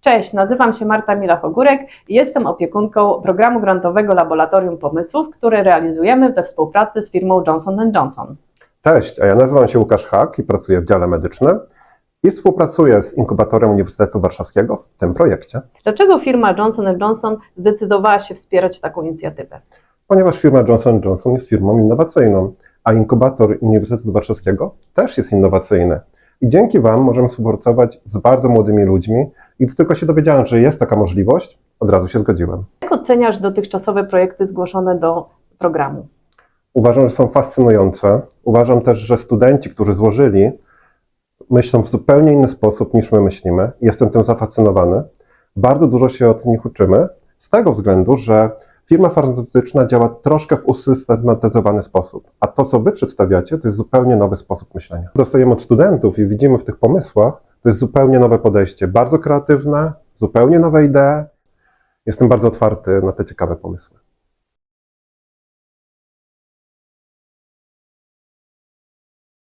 Cześć, nazywam się Marta Milach-Ogórek i jestem opiekunką programu grantowego Laboratorium Pomysłów, który realizujemy we współpracy z firmą Johnson Johnson. Cześć, a ja nazywam się Łukasz Hak i pracuję w dziale medycznym i współpracuję z inkubatorem Uniwersytetu Warszawskiego w tym projekcie, Dlaczego firma Johnson Johnson zdecydowała się wspierać taką inicjatywę? ponieważ firma Johnson Johnson jest firmą innowacyjną, a inkubator Uniwersytetu Warszawskiego też jest innowacyjny. I dzięki Wam możemy współpracować z bardzo młodymi ludźmi i gdy tylko się dowiedziałem, że jest taka możliwość, od razu się zgodziłem. Jak oceniasz dotychczasowe projekty zgłoszone do programu? Uważam, że są fascynujące. Uważam też, że studenci, którzy złożyli, myślą w zupełnie inny sposób niż my myślimy. Jestem tym zafascynowany. Bardzo dużo się od nich uczymy, z tego względu, że firma farmaceutyczna działa troszkę w usystematyzowany sposób, a to, co Wy przedstawiacie, to jest zupełnie nowy sposób myślenia. Dostajemy od studentów i widzimy w tych pomysłach, to jest zupełnie nowe podejście, bardzo kreatywne, zupełnie nowe idee. Jestem bardzo otwarty na te ciekawe pomysły.